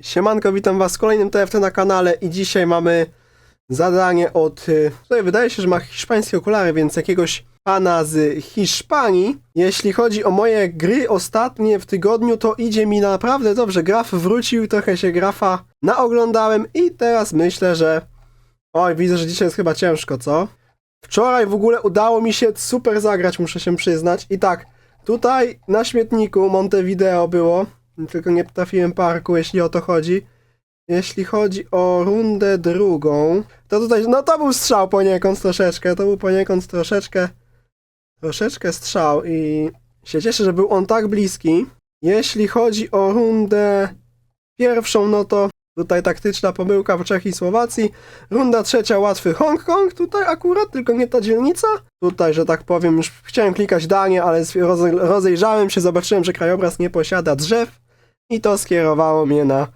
Siemanko, witam was w kolejnym TFT na kanale i dzisiaj mamy zadanie od, y, tutaj wydaje się, że ma hiszpańskie okulary, więc jakiegoś pana z Hiszpanii. Jeśli chodzi o moje gry ostatnie w tygodniu, to idzie mi naprawdę dobrze. Graf wrócił, trochę się grafa naoglądałem i teraz myślę, że... Oj, widzę, że dzisiaj jest chyba ciężko, co? Wczoraj w ogóle udało mi się super zagrać, muszę się przyznać. I tak, tutaj na śmietniku Montevideo było, tylko nie trafiłem parku, jeśli o to chodzi. Jeśli chodzi o rundę drugą, to tutaj, no to był strzał poniekąd troszeczkę, to był poniekąd troszeczkę, troszeczkę strzał i się cieszę, że był on tak bliski. Jeśli chodzi o rundę pierwszą, no to tutaj taktyczna pomyłka w Czech i Słowacji. Runda trzecia łatwy Hongkong, tutaj akurat, tylko nie ta dzielnica. Tutaj, że tak powiem, już chciałem klikać danie, ale roze- rozejrzałem się, zobaczyłem, że krajobraz nie posiada drzew i to skierowało mnie na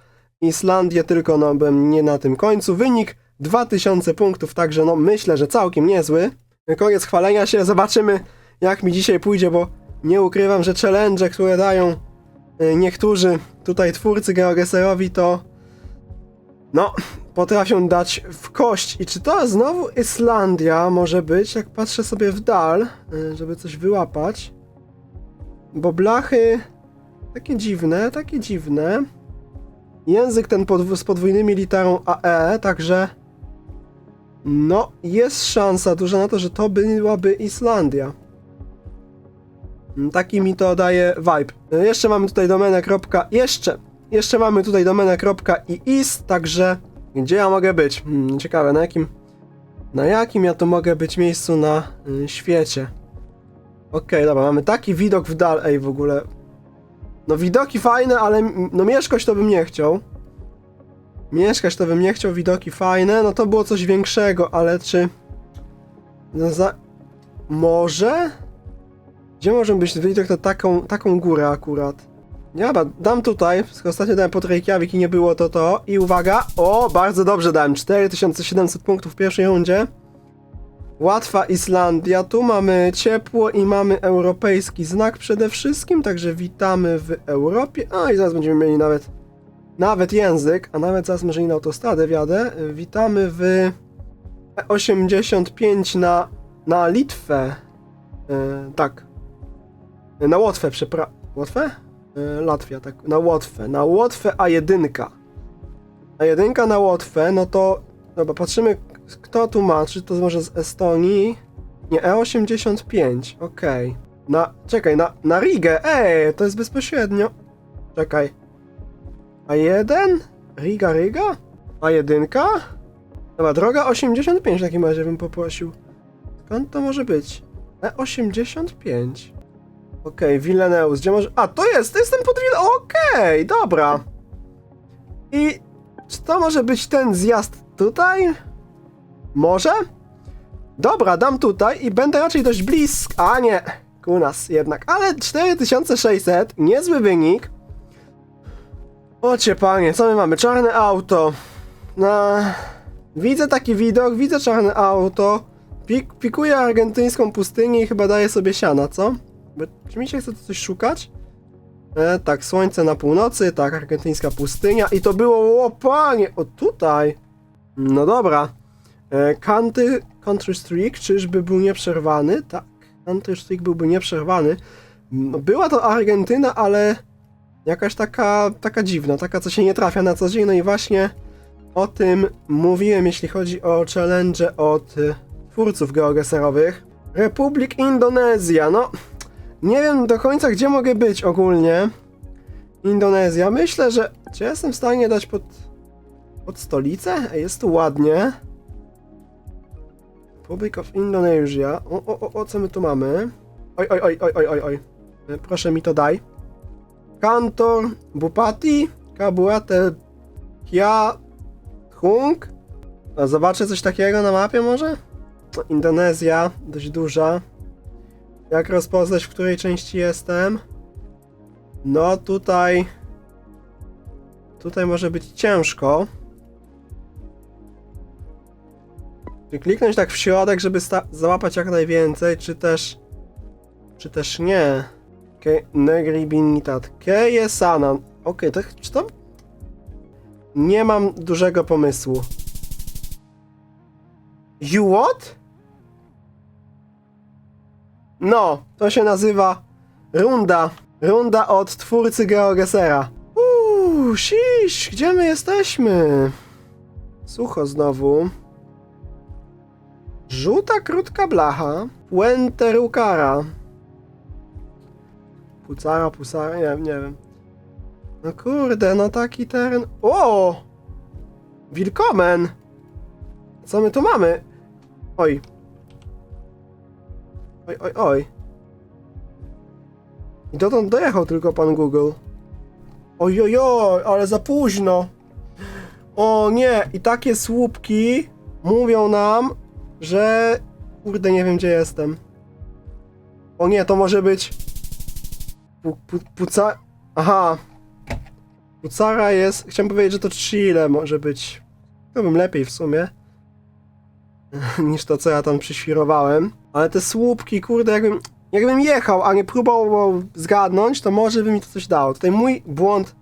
Islandię, tylko no byłem nie na tym końcu. Wynik 2000 punktów, także no myślę, że całkiem niezły. Koniec chwalenia się, zobaczymy jak mi dzisiaj pójdzie, bo nie ukrywam, że challenge, które dają y, niektórzy tutaj twórcy Geogeserowi, to no, potrafią dać w kość. I czy to znowu Islandia może być, jak patrzę sobie w dal, y, żeby coś wyłapać? Bo blachy takie dziwne, takie dziwne. Język ten podw- z podwójnymi literą AE, także no, jest szansa duża na to, że to byłaby Islandia. Taki mi to daje vibe. Jeszcze mamy tutaj domenę. Jeszcze, jeszcze mamy tutaj domenę. is, także gdzie ja mogę być? Hmm, ciekawe, na jakim, na jakim ja tu mogę być miejscu na y, świecie? Okej, dobra, mamy taki widok w dal, ej, w ogóle. No widoki fajne, ale no mieszkać to bym nie chciał. Mieszkać to bym nie chciał, widoki fajne, no to było coś większego, ale czy... No za... Może? Gdzie może być widok na taką, taką górę akurat? Nie, dobra, dam tutaj, ostatnio dałem pod Reykjavik i nie było to to. I uwaga, o, bardzo dobrze dałem, 4700 punktów w pierwszej rundzie. Łatwa Islandia, tu mamy ciepło i mamy europejski znak przede wszystkim, także witamy w Europie. A i zaraz będziemy mieli nawet, nawet język, a nawet zaraz może i na autostradę wjadę. Witamy w 85 na, na Litwę. E, tak. Na Łotwę, przepraszam. Łotwę? E, Latwia, tak. Na Łotwę. Na Łotwę A1. A1 na Łotwę, no to. Dobra, patrzymy, kto tu ma. Czy to może z Estonii? Nie, E85. Okej. Na. Czekaj, na, na Rigę. Ej, to jest bezpośrednio. Czekaj. A1? Riga, Riga? A1? Dobra, droga 85 w takim razie bym poprosił. Skąd to może być? E85. Okej, Villeneusz, gdzie może... A, to jest! Jestem pod Will... Okej, dobra. I czy to może być ten zjazd tutaj? Może? Dobra, dam tutaj i będę raczej dość blisko. A nie, kunas jednak. Ale 4600, niezły wynik. Ocie panie, co my mamy? Czarne auto. Na... Widzę taki widok, widzę czarne auto. Pik pikuję argentyńską pustynię i chyba daję sobie siana, co? Bo, czy mi się chce coś szukać? E, tak, słońce na północy, tak, argentyńska pustynia i to było, o panie, o tutaj. No dobra. E, country, country Streak, czyżby był nieprzerwany? Tak, Country Streak byłby nieprzerwany. Była to Argentyna, ale jakaś taka, taka dziwna, taka co się nie trafia na co dzień, no i właśnie o tym mówiłem, jeśli chodzi o challenge od y, twórców geogeserowych. Republik Indonezja, no nie wiem do końca gdzie mogę być ogólnie. Indonezja, myślę, że czy jestem w stanie dać pod, pod stolicę? Jest tu ładnie. Republic of Indonesia. O, o, o, o, co my tu mamy? Oj, oj, oj, oj, oj, oj, oj. E, Proszę mi to daj. Kantor, Bupati, Kabuate, Kia, Hung. A zobaczę coś takiego na mapie może? No, Indonezja, dość duża. Jak rozpoznać, w której części jestem? No tutaj... Tutaj może być ciężko. Czy kliknąć tak w środek, żeby załapać jak najwięcej, czy też... Czy też nie? Okej, okay. Negribinitat. Keje Sanan. Okej, to czy to Nie mam dużego pomysłu. You what? No, to się nazywa runda. Runda od twórcy Geogesera. Uuu, siś, gdzie my jesteśmy? Sucho znowu. Żółta krótka blacha. Puente Rucara. Pucara, pusara, nie, nie wiem. No kurde, no taki teren. O! Willkommen! Co my tu mamy? Oj. Oj, oj, oj. I dotąd dojechał tylko pan Google. Oj, oj, oj, ale za późno. O nie, i takie słupki mówią nam, że... Kurde, nie wiem gdzie jestem. O nie, to może być... Pu, pu, puca... Aha. Pucara jest... Chciałem powiedzieć, że to Chile może być. To bym lepiej w sumie. niż to, co ja tam przyświrowałem. Ale te słupki, kurde, jakbym... Jakbym jechał, a nie próbował zgadnąć, to może by mi to coś dało. Tutaj mój błąd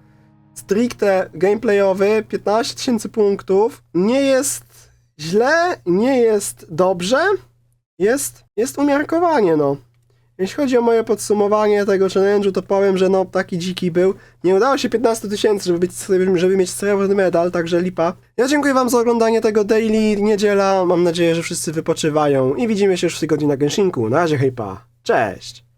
stricte gameplayowy, 15 tysięcy punktów, nie jest źle, nie jest dobrze, jest, jest umiarkowanie, no. Jeśli chodzi o moje podsumowanie tego challenge'u, to powiem, że no taki dziki był. Nie udało się 15 tysięcy, żeby, żeby mieć srebrny medal, także lipa. Ja dziękuję wam za oglądanie tego daily niedziela. Mam nadzieję, że wszyscy wypoczywają i widzimy się już w tygodniu na Genshinku. Na razie hejpa. Cześć!